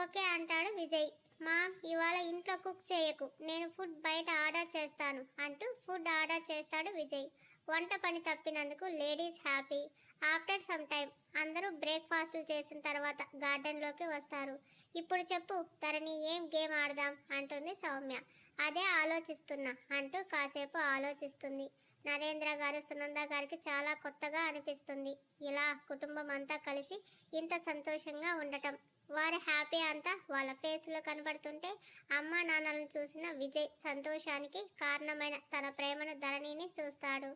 Okay అంటాడు Vijay. Ma'am ఇవాళ ఇంట్లో కుక్ చేయకు. నేను ఫుడ్ బయట ఆర్డర్ చేస్తాను అంటూ ఫుడ్ ఆర్డర్ చేస్తాడు విజయ్. వంట పని తప్పినందుకు ladies happy. After some time అందరూ బ్రేక్ఫాస్ట్లు చేసిన తర్వాత గార్డెన్లోకి వస్తారు. ఇప్పుడు చెప్పు తరని ఏం గేమ్ ఆడదాం అంటుంది సౌమ్య. అదే ఆలోచిస్తున్నా అంటూ కాసేపు ఆలోచిస్తుంది. నరేంద్ర గారు సునంద గారికి చాలా కొత్తగా అనిపిస్తుంది. ఇలా కుటుంబం అంతా కలిసి ఇంత సంతోషంగా ఉండటం. వారి హ్యాపీ అంతా వాళ్ళ ఫేస్లో కనబడుతుంటే అమ్మ నాన్నలను చూసిన విజయ్ సంతోషానికి కారణమైన తన ప్రేమను ధరణిని చూస్తాడు.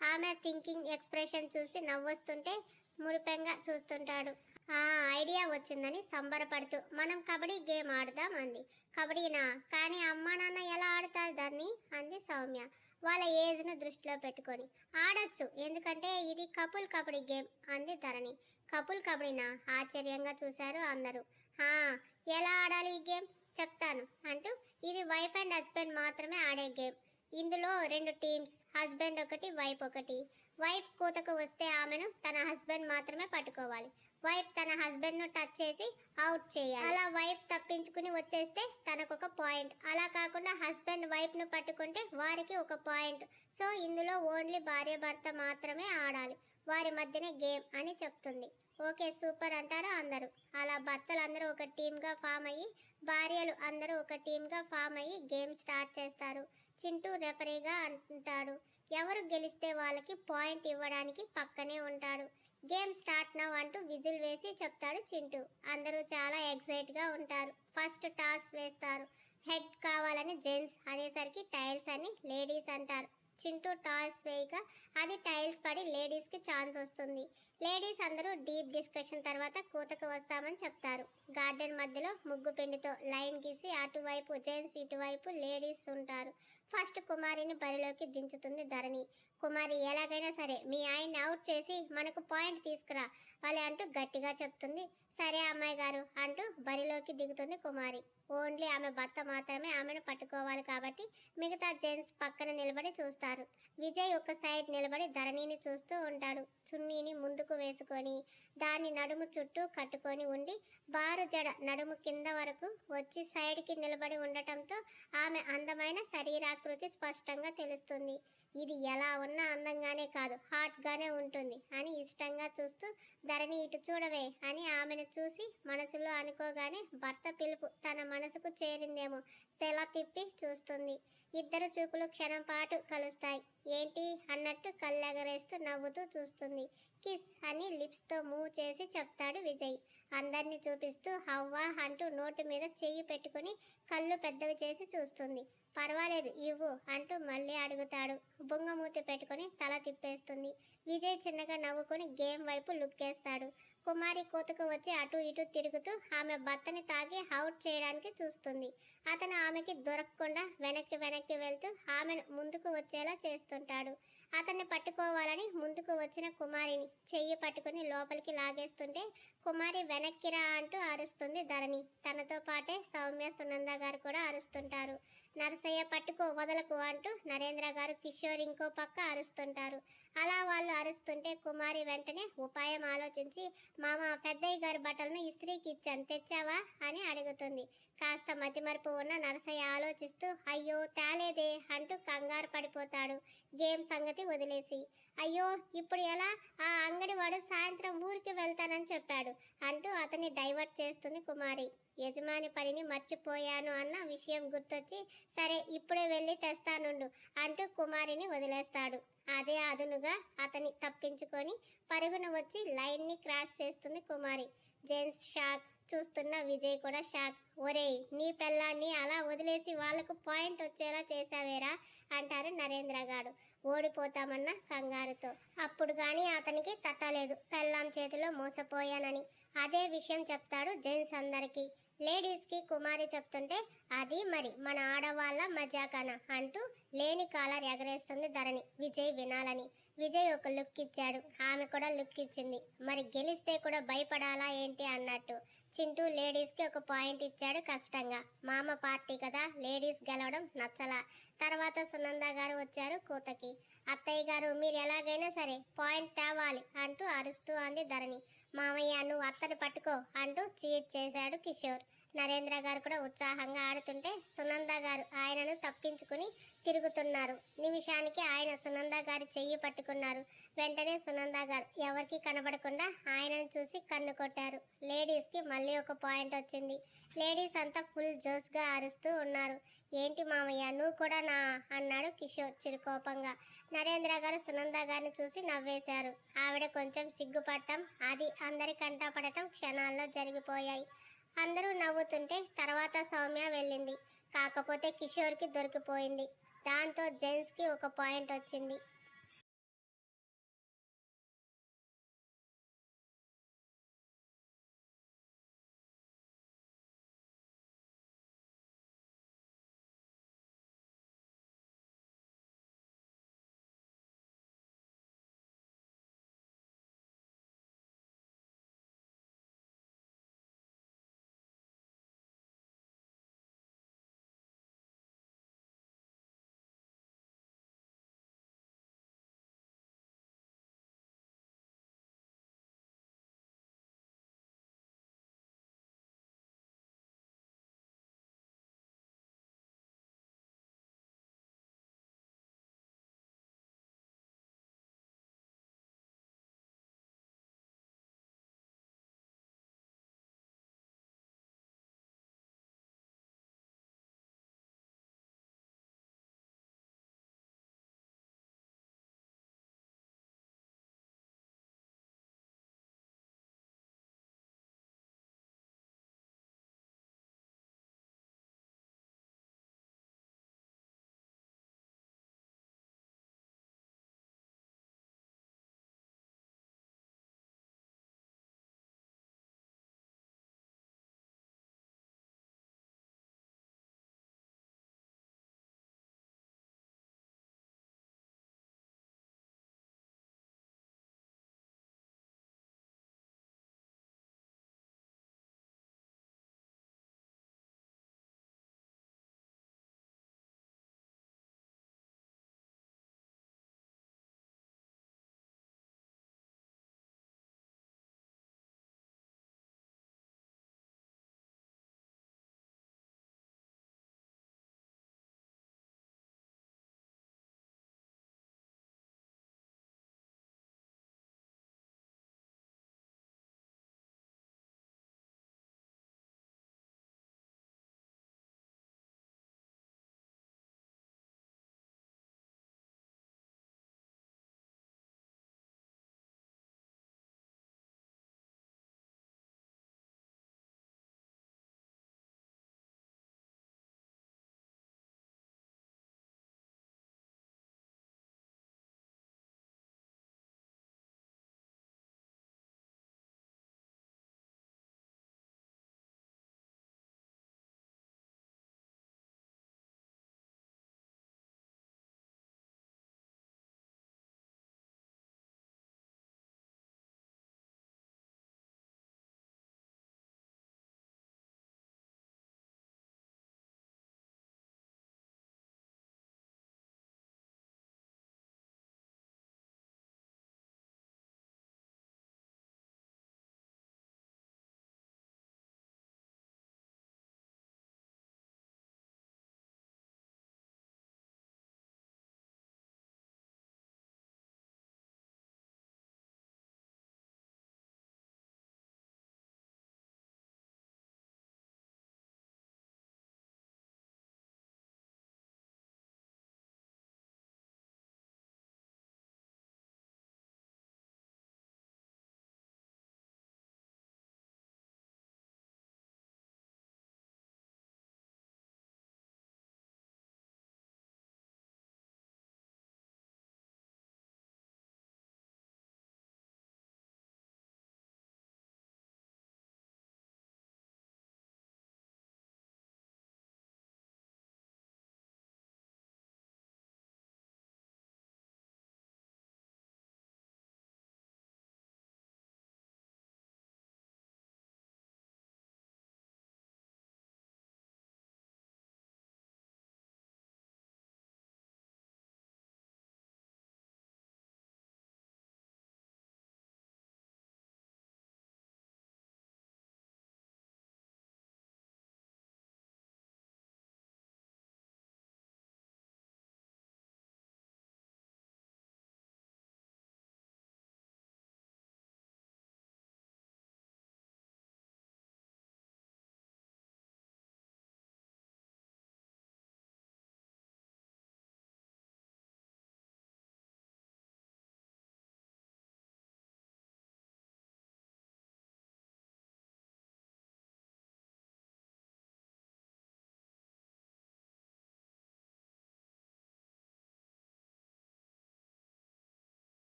ఆమె థింకింగ్ ఎక్స్ప్రెషన్ చూసి నవ్వొస్తుంటే మురిపెంగా చూస్తుంటాడు. ఆ ఐడియా వచ్చిందని సంబరపడుతూ మనం కబడ్డీ గేమ్ ఆడదాం అంది. కబడ్డీనా? కానీ అమ్మా నాన్న ఎలా ఆడతారు దాన్ని అంది సౌమ్య వాళ్ళ ఏజ్ను దృష్టిలో పెట్టుకొని. ఆడొచ్చు ఎందుకంటే ఇది కపుల్ కబడ్డీ గేమ్ అంది ధరణి. కపుల్ కబడ్డీనా ఆశ్చర్యంగా చూశారు అందరూ. హా ఎలా ఆడాలి ఈ గేమ్? చెప్తాను అంటూ ఇది వైఫ్ అండ్ హస్బెండ్ మాత్రమే ఆడే గేమ్. ఇందులో రెండు టీమ్స్ హస్బెండ్ ఒకటి వైఫ్ ఒకటి. వైఫ్ కూతకు వస్తే ఆమెను తన హస్బెండ్ మాత్రమే పట్టుకోవాలి. వైఫ్ తన హస్బెండ్ను టచ్ చేసి అవుట్ చేయాలి. అలా వైఫ్ తప్పించుకుని వచ్చేస్తే తనకు ఒక పాయింట్. అలా కాకుండా హస్బెండ్ వైఫ్ను పట్టుకుంటే వారికి ఒక పాయింట్. సో ఇందులో ఓన్లీ భార్య భర్త మాత్రమే ఆడాలి. వారి మధ్యనే గేమ్ అని చెప్తుంది. ఓకే సూపర్ అంటారు అందరూ. అలా భర్తలు అందరూ ఒక టీమ్గా ఫామ్ అయ్యి భార్యలు అందరూ ఒక టీమ్గా ఫామ్ అయ్యి గేమ్ స్టార్ట్ చేస్తారు. చింటూ రెఫరీగా అంటాడు. ఎవరు గెలిస్తే వాళ్ళకి పాయింట్ ఇవ్వడానికి పక్కనే ఉంటాడు. గేమ్ స్టార్ట్ నవ్ అంటూ విజిల్ వేసి చెప్తాడు చింటూ. అందరూ చాలా ఎక్సైట్గా ఉంటారు. ఫస్ట్ టాస్ వేస్తారు. హెడ్ కావాలని జెంట్స్ అనేసరికి టైల్స్ అని లేడీస్ అంటారు. చింటూ టాస్ వేయగా అది టైల్స్ పడి లేడీస్కి ఛాన్స్ వస్తుంది. లేడీస్ అందరూ డీప్ డిస్కషన్ తర్వాత కూతకు వస్తామని చెప్తారు. గార్డెన్ మధ్యలో ముగ్గు పిండితో లైన్ గీసి అటువైపు జెంట్స్ ఇటువైపు లేడీస్ ఉంటారు. ఫస్ట్ కుమారిని బరిలోకి దించుతుంది ధరణి. కుమారి ఎలాగైనా సరే మీ ఆయన్ని అవుట్ చేసి మనకు పాయింట్ తీసుకురా వాళ్ళే అంటూ గట్టిగా చెప్తుంది. సరే అమ్మాయి గారు అంటూ బరిలోకి దిగుతుంది కుమారి. ఓన్లీ ఆమె భర్త మాత్రమే ఆమెను పట్టుకోవాలి కాబట్టి మిగతా జెంట్స్ పక్కన నిలబడి చూస్తారు. విజయ్ ఒక సైడ్ నిలబడి ధరణిని చూస్తూ ఉంటాడు. చున్నీని ముందుకు వేసుకొని దాన్ని నడుము చుట్టూ కట్టుకొని ఉండి బారు జడ నడుము కింద వరకు వచ్చి సైడ్కి నిలబడి ఉండటంతో ఆమె అందమైన ప్రకృతి స్పష్టంగా తెలుస్తుంది. ఇది ఎలా ఉన్నా అందంగానే కాదు హాట్గానే ఉంటుంది అని ఇష్టంగా చూస్తూ ధరణి ఇటు చూడవే అని ఆమెను చూసి మనసులో అనుకోగానే భర్త పిలుపు తన మనసుకు చేరిందేమో తెల తిప్పి చూస్తుంది. ఇద్దరు చూపులు క్షణం పాటు కలుస్తాయి. ఏంటి? అన్నట్టు కళ్ళెగరేస్తూ నవ్వుతూ చూస్తుంది. కిస్ అని లిప్స్తో మూవ్ చేసి చెప్తాడు విజయ్. అందరినీ చూపిస్తూ హవ్వా అంటూ నోటు మీద చెయ్యి పెట్టుకుని కళ్ళు పెద్దవి చేసి చూస్తుంది. పర్వాలేదు ఇవ్వు అంటూ మళ్ళీ అడుగుతాడు. బొంగమూతి పెట్టుకొని తల తిప్పేస్తుంది. విజయ్ చిన్నగా నవ్వుకుని గేమ్ వైపు లుక్కేస్తాడు కుమారి కోతకు వచ్చి అటు ఇటు తిరుగుతూ ఆమె భర్తని తాగి అవుట్ చేయడానికి చూస్తుంది. అతను ఆమెకి దొరకకుండా వెనక్కి వెనక్కి వెళ్తూ ఆమెను ముందుకు వచ్చేలా చేస్తుంటాడు. అతన్ని పట్టుకోవాలని ముందుకు వచ్చిన కుమారిని చెయ్యి పట్టుకుని లోపలికి లాగేస్తుంటే కుమారి వెనక్కిరా అంటూ అరుస్తుంది ధరణి. తనతో పాటే సౌమ్య సునంద గారు కూడా అరుస్తుంటారు. నరసయ్య పట్టుకో వదలకు అంటూ నరేంద్ర గారు కిషోర్ ఇంకో పక్క అరుస్తుంటారు. అలా వాళ్ళు అరుస్తుంటే కుమారి వెంటనే ఉపాయం ఆలోచించి మామ పెద్దయ్య గారి బట్టలను ఇస్త్రీకి ఇచ్చాను తెచ్చావా? అని అడుగుతుంది. కాస్త మతిమరుపు ఉన్న నరసయ్య ఆలోచిస్తూ అయ్యో తేలేదే అంటూ కంగారు పడిపోతాడు. గేమ్ సంగతి వదిలేసి అయ్యో ఇప్పుడు ఎలా? ఆ అంగడివాడు సాయంత్రం ఊరికి వెళ్తానని చెప్పాడు అంటూ అతన్ని డైవర్ట్ చేస్తుంది కుమారి. యజమాని పనిని మర్చిపోయాను అన్న విషయం గుర్తొచ్చి సరే ఇప్పుడే వెళ్ళి తెస్తానుండు అంటూ కుమారిని వదిలేస్తాడు. అదే అదునుగా అతని తప్పించుకొని పరుగున వచ్చి లైన్ని క్రాస్ చేస్తుంది కుమారి. జెంట్స్ షాక్ చూస్తున్న విజయ్ కూడా షాక్. ఒరేయ్ నీ పెళ్ళాన్ని అలా వదిలేసి వాళ్ళకు పాయింట్ వచ్చేలా చేశావేరా? అంటారు నరేంద్ర గారు ఓడిపోతామన్న కంగారుతో. అప్పుడు కానీ అతనికి తట్టలేదు. పెళ్ళాం చేతిలో మోసపోయానని. అదే విషయం చెప్తాడు జెంట్స్ అందరికీ. లేడీస్కి కుమారి చెప్తుంటే అది మరి మన ఆడవాళ్ళ మజాకన? అంటూ లేని కాలర్ ఎగరేస్తుంది ధరణి. విజయ్ వినాలని. విజయ్ ఒక లుక్ ఇచ్చాడు. ఆమె కూడా లుక్ ఇచ్చింది. మరి గెలిస్తే కూడా భయపడాలా ఏంటి అన్నట్టు. చింటూ లేడీస్కి ఒక పాయింట్ ఇచ్చాడు కష్టంగా. మామ పార్టీ కదా లేడీస్ గెలవడం నచ్చలా. తర్వాత సునంద గారు వచ్చారు కూతకి. అత్తయ్య గారు మీరు ఎలాగైనా సరే పాయింట్ తేవాలి అంటూ అరుస్తూ అంది ధరణి. మామయ్య నువ్వు అత్తని పట్టుకో అంటూ చీట్ చేశాడు కిషోర్. నరేంద్ర గారు కూడా ఉత్సాహంగా ఆడుతుంటే సునంద గారు ఆయనను తప్పించుకుని తిరుగుతున్నారు. నిమిషానికి ఆయన సునంద గారి చెయ్యి పట్టుకున్నారు. వెంటనే సునంద గారు ఎవరికి కనబడకుండా ఆయనను చూసి కన్ను కొట్టారు. లేడీస్కి మళ్ళీ ఒక పాయింట్ వచ్చింది. లేడీస్ అంతా ఫుల్ జోస్గా అరుస్తూ ఉన్నారు. ఏంటి మామయ్య నువ్వు కూడా నా అన్నాడు కిషోర్ చిరుకోపంగా. నరేంద్ర గారు సునంద గారిని చూసి నవ్వేశారు. ఆవిడ కొంచెం సిగ్గుపడటం అది అందరి కంటపడటం క్షణాల్లో జరిగిపోయాయి. అందరూ నవ్వుతుంటే తర్వాత సౌమ్య వెళ్ళింది. కాకపోతే కిషోర్కి దొరికిపోయింది. దాంతో జెంట్స్కి ఒక పాయింట్ వచ్చింది.